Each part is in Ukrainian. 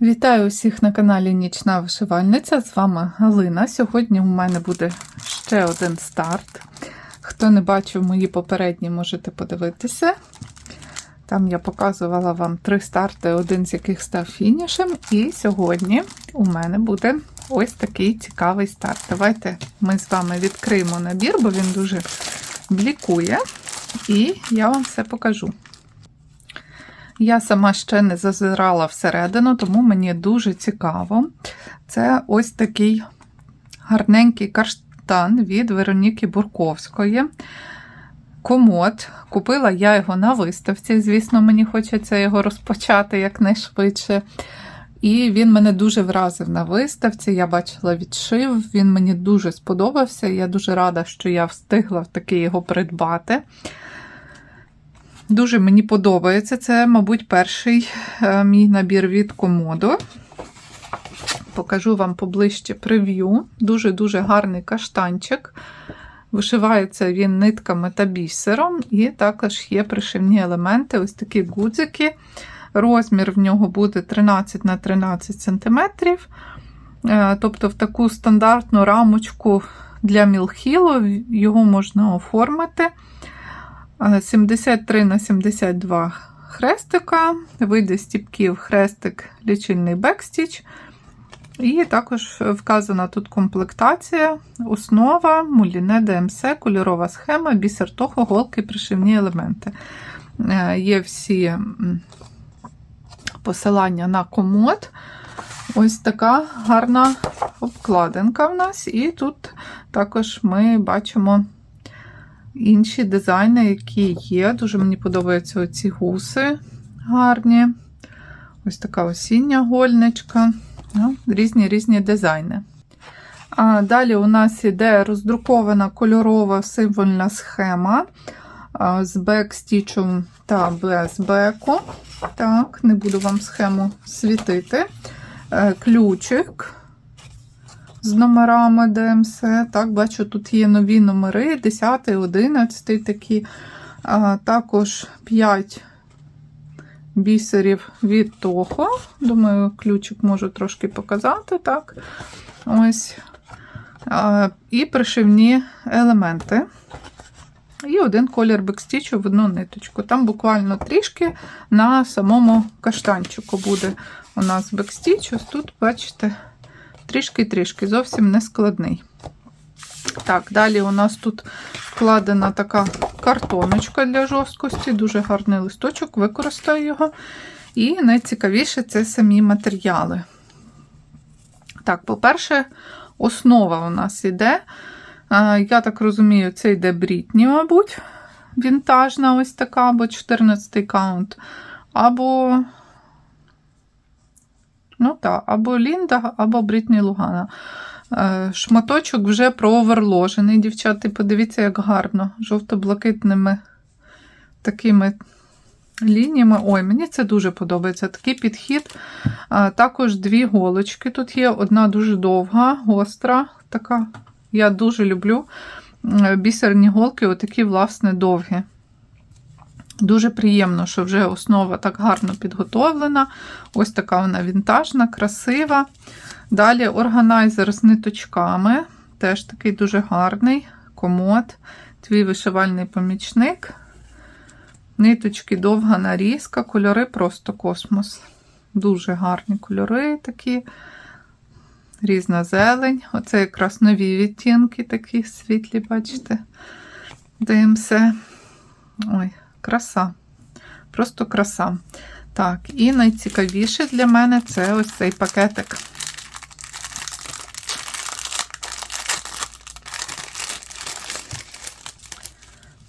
Вітаю усіх на каналі Нічна Вишивальниця. З вами Галина. Сьогодні у мене буде ще один старт. Хто не бачив мої попередні, можете подивитися. Там я показувала вам три старти, один з яких став фінішем. І сьогодні у мене буде ось такий цікавий старт. Давайте ми з вами відкриємо набір, бо він дуже блікує. І я вам все покажу. Я сама ще не зазирала всередину, тому мені дуже цікаво. Це ось такий гарненький каштан від Вероніки Бурковської. Комод. Купила я його на виставці. Звісно, мені хочеться його розпочати якнайшвидше. І він мене дуже вразив на виставці. Я бачила відшив, він мені дуже сподобався. Я дуже рада, що я встигла таки його придбати. Дуже мені подобається. Це, мабуть, перший е, мій набір від комоду. Покажу вам поближче прев'ю. Дуже-дуже гарний каштанчик. Вишивається він нитками та бісером, і також є пришивні елементи, ось такі гудзики. Розмір в нього буде 13 на 13 см. Тобто, в таку стандартну рамочку для мілхілу його можна оформити. 73 на 72 хрестика, види стіпків хрестик, лічильний бекстіч. І також вказана тут комплектація, основа, муліне ДМС, кольорова схема, бісер тохо, голки, пришивні елементи. Є всі посилання на комод. Ось така гарна обкладинка в нас, і тут також ми бачимо інші дизайни, які є. Дуже мені подобаються оці гуси гарні. Ось така осіння гольничка. Ну, різні різні дизайни. А Далі у нас іде роздрукована кольорова символьна схема з бек-стічем та без беку. Так, не буду вам схему світити. Е, ключик з номерами ДМС. Так, бачу, тут є нові номери: 10, 11 такі. А, Також 5 бісерів від Тохо. Думаю, ключик можу трошки показати. так. Ось. А, І пришивні елементи. І один колір бекстічу в одну ниточку. Там буквально трішки на самому каштанчику буде у нас бекстіч. Ось тут, бачите, трішки-трішки, зовсім не складний. Так, далі у нас тут вкладена така картоночка для жорсткості, дуже гарний листочок, використаю його. І найцікавіше це самі матеріали. Так, по-перше, основа у нас іде. Я так розумію, це йде Брітні, мабуть, вінтажна ось така, або 14 каунт, або Ну так, або Лінда, або Брітні Лугана. Е, шматочок вже прооверложений, дівчата. Подивіться, як гарно. Жовто-блакитними такими лініями. Ой, мені це дуже подобається. Такий підхід. Також дві голочки. Тут є одна дуже довга, гостра. така. Я дуже люблю бісерні голки, отакі, власне, довгі. Дуже приємно, що вже основа так гарно підготовлена. Ось така вона вінтажна, красива. Далі органайзер з ниточками. Теж такий дуже гарний комод, твій вишивальний помічник. Ниточки довга нарізка, кольори просто космос. Дуже гарні кольори такі. Різна зелень. Оце якраз нові відтінки, такі світлі, бачите? Дивимося. Ой, краса. Просто краса. Так, і найцікавіше для мене це ось цей пакетик.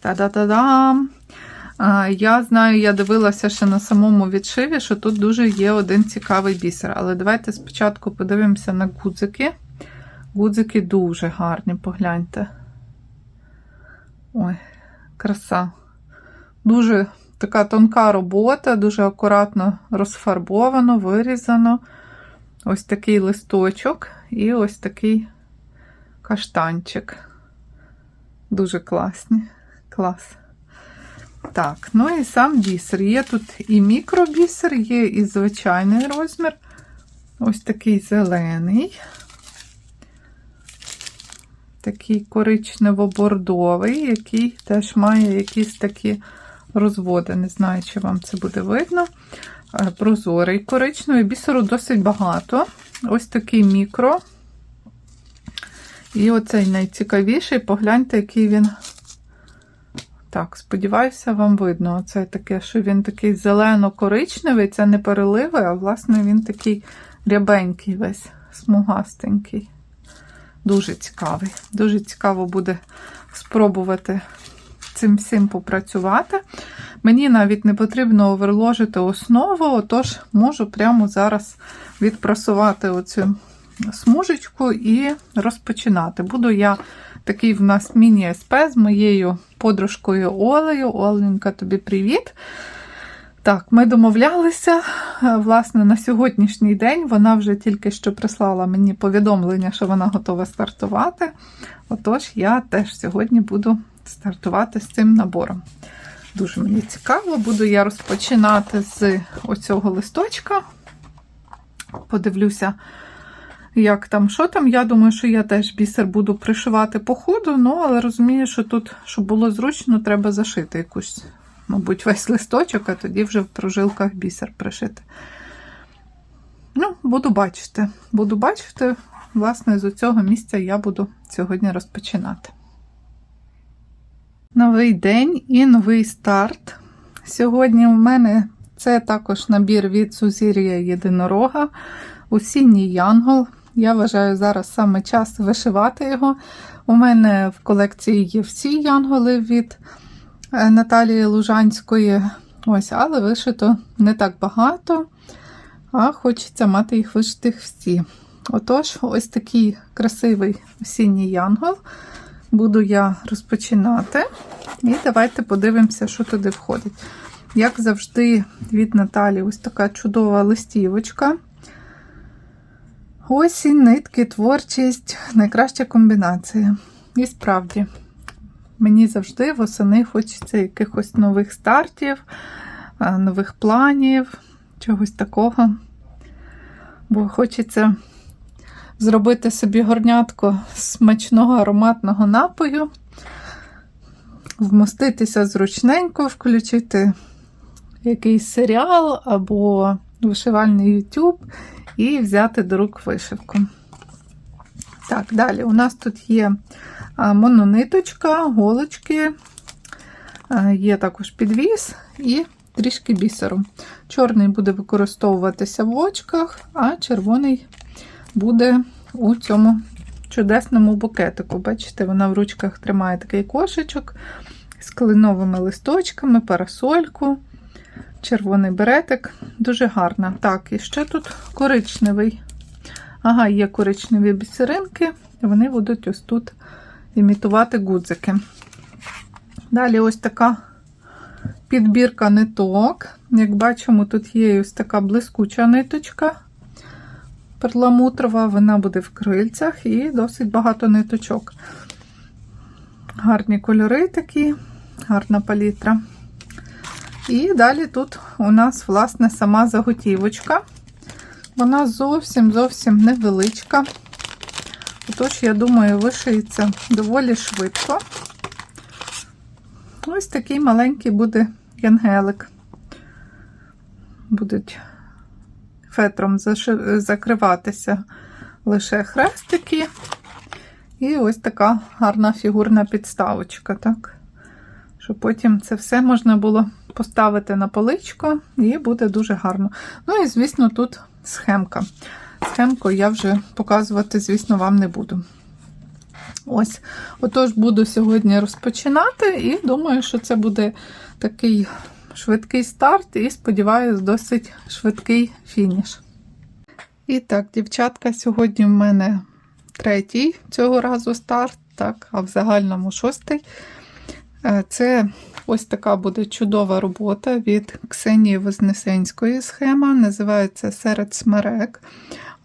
Та-да-да-дам! Я знаю, я дивилася ще на самому відшиві, що тут дуже є один цікавий бісер. Але давайте спочатку подивимося на гудзики. Гудзики дуже гарні, погляньте. Ой, краса. Дуже така тонка робота, дуже акуратно розфарбовано, вирізано. Ось такий листочок і ось такий каштанчик. Дуже класні. Клас. Так, ну і сам бісер. Є тут і мікробісер, є і звичайний розмір. ось такий зелений, такий коричнево-бордовий, який теж має якісь такі розводи. Не знаю, чи вам це буде видно. Е, Прозорий коричневий, бісеру досить багато. Ось такий мікро. І оцей найцікавіший, погляньте, який він. Так, сподіваюся, вам видно. Оце таке, що він такий зелено-коричневий, це не переливи, а власне він такий рябенький весь, смугастенький. Дуже цікавий. Дуже цікаво буде спробувати цим всім попрацювати. Мені навіть не потрібно оверложити основу, отож можу прямо зараз відпрасувати оцю смужечку і розпочинати. Буду я такий в нас міні-СП з моєю подружкою Олею. Оленька, тобі привіт! Так, ми домовлялися. Е, Власне, на сьогоднішній день вона вже тільки що прислала мені повідомлення, що вона готова стартувати. Отож, я теж сьогодні буду стартувати з цим набором. Дуже мені цікаво, буду я розпочинати з оцього листочка. Подивлюся, як там, що там. Я думаю, що я теж бісер буду пришивати по ходу, ну, але розумію, що тут, щоб було зручно, треба зашити якусь, мабуть, весь листочок, а тоді вже в прожилках бісер пришити. Ну, буду бачити. Буду бачити, власне, з цього місця я буду сьогодні розпочинати. Новий день і новий старт. Сьогодні у мене це також набір від Сузір'я Єдинорога, осінній янгол. Я вважаю, зараз саме час вишивати його. У мене в колекції є всі янголи від е, Наталії Лужанської. Ось, але вишито не так багато, а хочеться мати їх вишитих всі. Отож, ось такий красивий осінній янгол. Буду я розпочинати. І давайте подивимося, що туди входить. Як завжди, від Наталі ось така чудова листівочка. Осінь, нитки, творчість найкраща комбінація. І справді, мені завжди восени хочеться якихось нових стартів, нових планів, чогось такого. Бо хочеться зробити собі горнятко смачного ароматного напою, вмоститися зручненько, включити якийсь серіал або вишивальний YouTube і взяти до рук вишивку. Так, далі у нас тут є монониточка, голочки, є також підвіс і трішки бісеру. Чорний буде використовуватися в очках, а червоний буде у цьому чудесному букетику. Бачите, вона в ручках тримає такий кошечок з кленовими листочками, парасольку, червоний беретик. Дуже гарна. Так, і ще тут коричневий. Ага, є коричневі бісеринки, вони будуть ось тут імітувати гудзики. Далі ось така підбірка ниток. Як бачимо, тут є ось така блискуча ниточка перламутрова, вона буде в крильцях і досить багато ниточок. Гарні кольори такі, гарна палітра. І далі тут у нас, власне, сама заготівочка. Вона зовсім зовсім невеличка. Отож, я думаю, вишиється доволі швидко. Ось такий маленький буде янгелик. Будуть фетром закриватися лише хрестики. І ось така гарна фігурна підставочка, так? Щоб потім це все можна було поставити на поличку, і буде дуже гарно. Ну і, звісно, тут схемка. Схемку я вже показувати, звісно, вам не буду. Ось, отож, буду сьогодні розпочинати, і думаю, що це буде такий швидкий старт, і, сподіваюся, досить швидкий фініш. І так, дівчатка, сьогодні в мене третій цього разу старт, так, а в загальному шостий. Е, Це ось така буде чудова робота від Ксенії Вознесенської схема. Називається Серед смерек.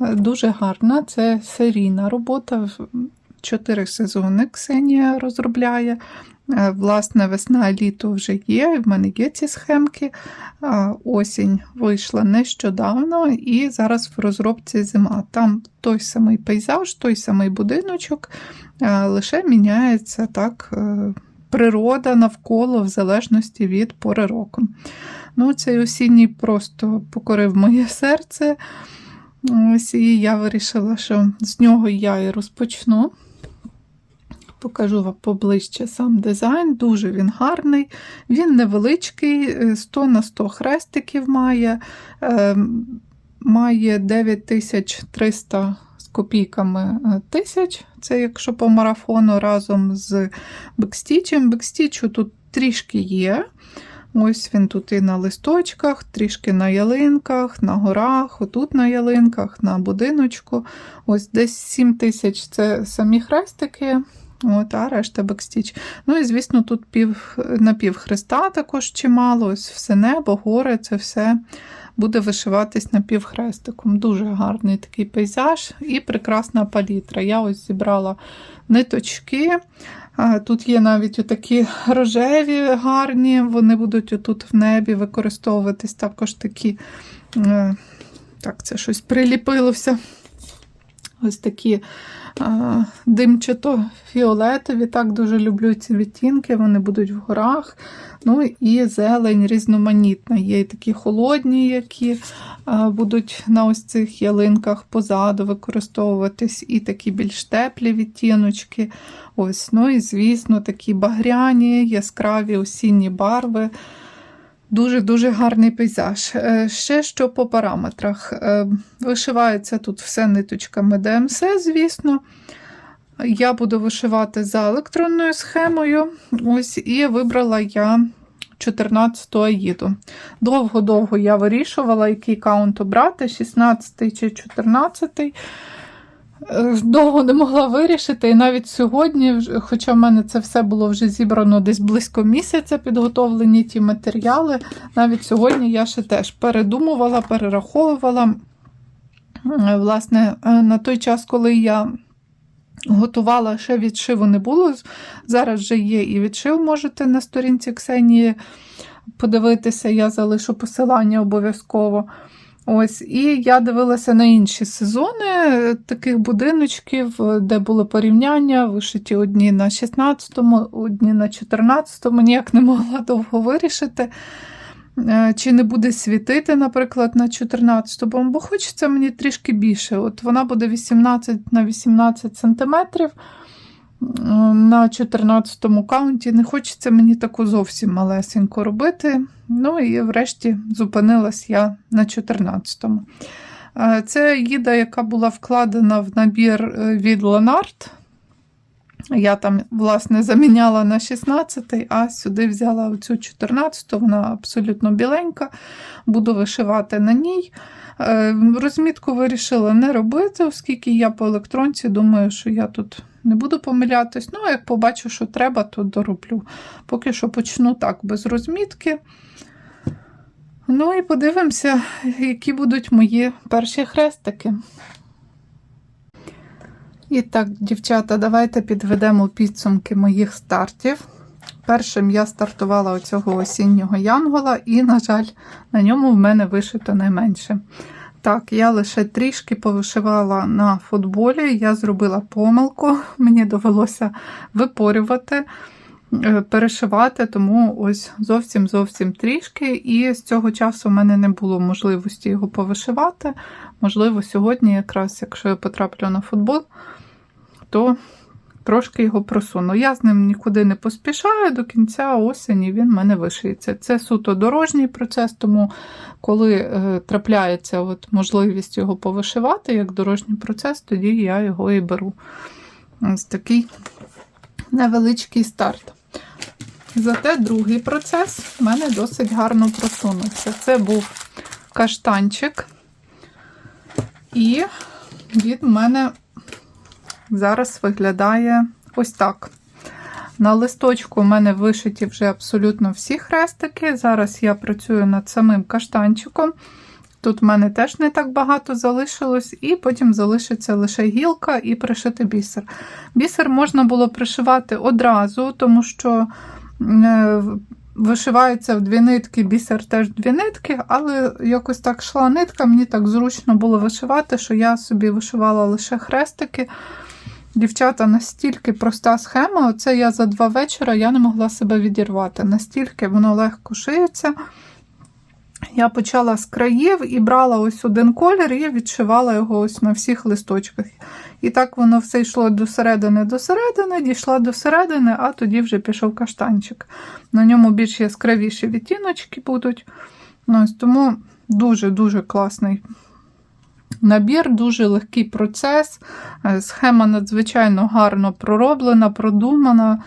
Е, Дуже гарна, це серійна робота. Чотири сезони Ксенія розробляє. Е, Власне, весна, літо вже є, в мене є ці схемки. Осінь вийшла нещодавно, і зараз в розробці зима. Там той самий пейзаж, той самий будиночок, е, лише міняється так е, природа навколо в залежності від пори року. Ну, цей осінній просто покорив моє серце. Ось і я вирішила, що з нього я і розпочну. Покажу вам поближче сам дизайн. Дуже він гарний. Він невеличкий, е, 100 на 100 хрестиків має. Е, Має 9300 з копійками е, тисяч. Це якщо по марафону разом з бекстічем. Бекстічу тут трішки є. Ось він тут і на листочках, трішки на ялинках, на горах, отут на ялинках, на будиночку. Ось десь 7 тисяч це самі хрестики. От, а решта бекстіч. Ну і, звісно, тут пів, напів хреста також чимало, ось все небо, гори, це все буде вишиватись напівхрестиком. Дуже гарний такий пейзаж і прекрасна палітра. Я ось зібрала ниточки. Тут є навіть отакі рожеві гарні, вони будуть отут в небі використовуватись також такі. е, Так, це щось приліпилося. Ось такі а, димчато-фіолетові. Так дуже люблю ці відтінки, вони будуть в горах. Ну і зелень різноманітна. Є і такі холодні, які будуть на ось цих ялинках позаду використовуватись, і такі більш теплі відтіночки. Ось, ну і, звісно, такі багряні, яскраві осінні барви. Дуже-дуже гарний пейзаж. Е, Ще що по параметрах. Е, Вишивається тут все ниточками ДМС, звісно. Я буду вишивати за електронною схемою. Ось, і вибрала я 14 аїду. Довго-довго я вирішувала, який каунт обрати, 16 чи 14. Е, Довго не могла вирішити, і навіть сьогодні, хоча в мене це все було вже зібрано десь близько місяця, підготовлені ті матеріали. Навіть сьогодні я ще теж передумувала, перераховувала. Власне, е, на той час, коли я готувала, ще відшиву не було. Зараз вже є і відшив, можете на сторінці Ксенії подивитися, я залишу посилання обов'язково. Ось, і я дивилася на інші сезони е, таких будиночків, е, де були порівняння, вишиті одні на 16-му, одні на 14-му. Ніяк не могла довго вирішити, е, чи не буде світити, наприклад, на 14-му, бо хочеться мені трішки більше. От вона буде 18 на 18 сантиметрів на 14-му каунті. Не хочеться мені таку зовсім малесенько робити. Ну і врешті зупинилась я на 14-му. Е, Це їда, яка була вкладена в набір е, від Лонард. Я там, власне, заміняла на 16-й, а сюди взяла оцю 14-ту, вона абсолютно біленька. Буду вишивати на ній. Е, Розмітку вирішила не робити, оскільки я по електронці думаю, що я тут не буду помилятись. Ну, а як побачу, що треба, то дороблю. Поки що почну так, без розмітки. Ну і подивимося, які будуть мої перші хрестики. І так, дівчата, давайте підведемо підсумки моїх стартів. Першим я стартувала оцього осіннього янгола, і, на жаль, на ньому в мене вишито найменше. Так, я лише трішки повишивала на футболі, я зробила помилку, мені довелося випорювати, е, перешивати, тому ось зовсім зовсім трішки. І з цього часу в мене не було можливості його повишивати. Можливо, сьогодні, якраз, якщо я потраплю на футбол, то трошки його просуну. Я з ним нікуди не поспішаю, до кінця осені він в мене вишиється. Це суто дорожній процес, тому коли е, трапляється от можливість його повишивати як дорожній процес, тоді я його і беру. Ось такий невеличкий старт. Зате другий процес в мене досить гарно просунувся. Це був каштанчик, і він в мене зараз виглядає ось так. На листочку у мене вишиті вже абсолютно всі хрестики. Зараз я працюю над самим каштанчиком. Тут в мене теж не так багато залишилось, і потім залишиться лише гілка і пришити бісер. Бісер можна було пришивати одразу, тому що е, вишивається в дві нитки, бісер теж в дві нитки, але якось так йшла нитка, мені так зручно було вишивати, що я собі вишивала лише хрестики. Дівчата, настільки проста схема, оце я за два вечора я не могла себе відірвати. Настільки воно легко шиється. Я почала з країв і брала ось один колір і відшивала його ось на всіх листочках. І так воно все йшло до середини, до середини, дійшла до середини, а тоді вже пішов каштанчик. На ньому більш яскравіші відтіночки будуть. Ну, ось Тому дуже-дуже класний набір, дуже легкий процес. Е, Схема надзвичайно гарно пророблена, продумана.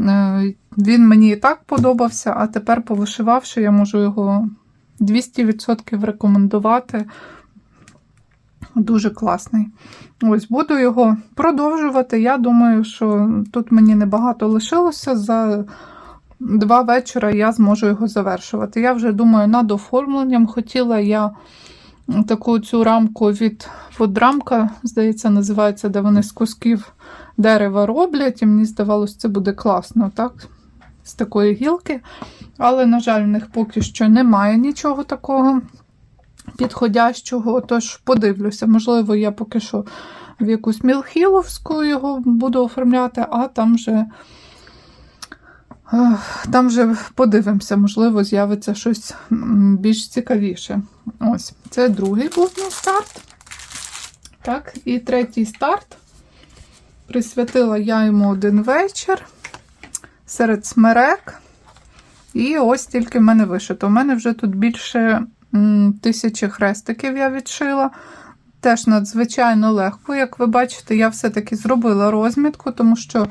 Е, Він мені і так подобався, а тепер, повишивавши, я можу його 200% рекомендувати. Дуже класний. Ось буду його продовжувати. Я думаю, що тут мені небагато лишилося. За два вечора я зможу його завершувати. Я вже думаю над оформленням. Хотіла я таку цю рамку від водрамка, здається, називається, де вони з кусків дерева роблять. І мені здавалося, це буде класно, так? З такої гілки. Але, на жаль, в них поки що немає нічого такого підходящого. Тож подивлюся, можливо, я поки що в якусь мілхіловську його буду оформляти, а там вже. Там вже подивимося, можливо, з'явиться щось більш цікавіше. Ось, це другий був мій старт. Так, і третій старт. Присвятила я йому один вечір серед смерек. І ось тільки в мене вишито. У мене вже тут більше тисячі хрестиків я відшила. Теж надзвичайно легко. Як ви бачите, я все-таки зробила розмітку, тому що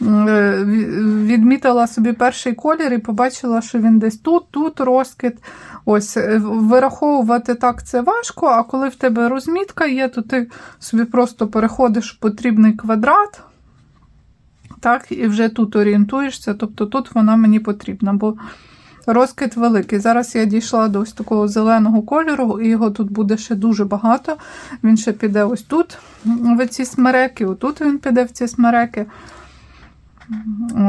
відмітила собі перший колір і побачила, що він десь тут, тут розкид. Ось, е, вираховувати так це важко, а коли в тебе розмітка є, то ти собі просто переходиш в потрібний квадрат. Так, і вже тут орієнтуєшся, тобто тут вона мені потрібна, бо розкид великий. Зараз я дійшла до ось такого зеленого кольору, і його тут буде ще дуже багато. Він ще піде ось тут, в ці смереки, отут він піде в ці смереки.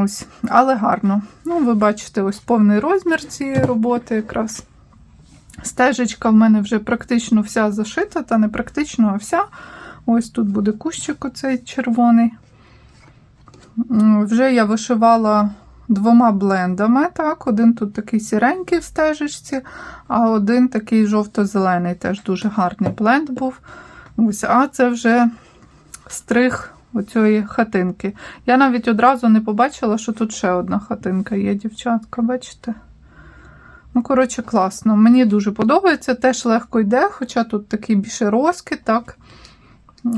Ось, але гарно. Ну, ви бачите, ось повний розмір цієї роботи якраз. Стежечка в мене вже практично вся зашита, та не практично, а вся. Ось тут буде кущик оцей червоний. Вже я вишивала двома блендами. Так, Один тут такий сіренький в стежечці, а один такий жовто-зелений, теж дуже гарний бленд був. Ось, а це вже стриг оцієї хатинки. Я навіть одразу не побачила, що тут ще одна хатинка є, дівчатка, бачите? Ну, коротше, класно. Мені дуже подобається, теж легко йде, хоча тут такий більше розкид, так.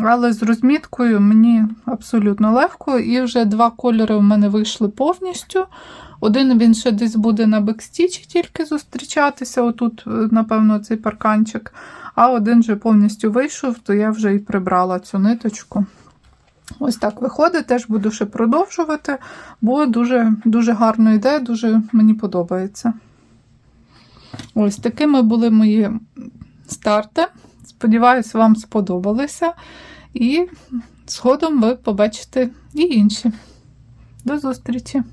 Але з розміткою мені абсолютно легко. І вже два кольори в мене вийшли повністю. Один він ще десь буде на бекстічі тільки зустрічатися. Отут, е, напевно, цей парканчик. А один вже повністю вийшов, то я вже і прибрала цю ниточку. Ось так виходить, теж буду ще продовжувати, бо дуже, дуже гарно йде, дуже мені подобається. Ось такими були мої старти. Сподіваюсь, вам сподобалися. І згодом ви побачите і інші. До зустрічі!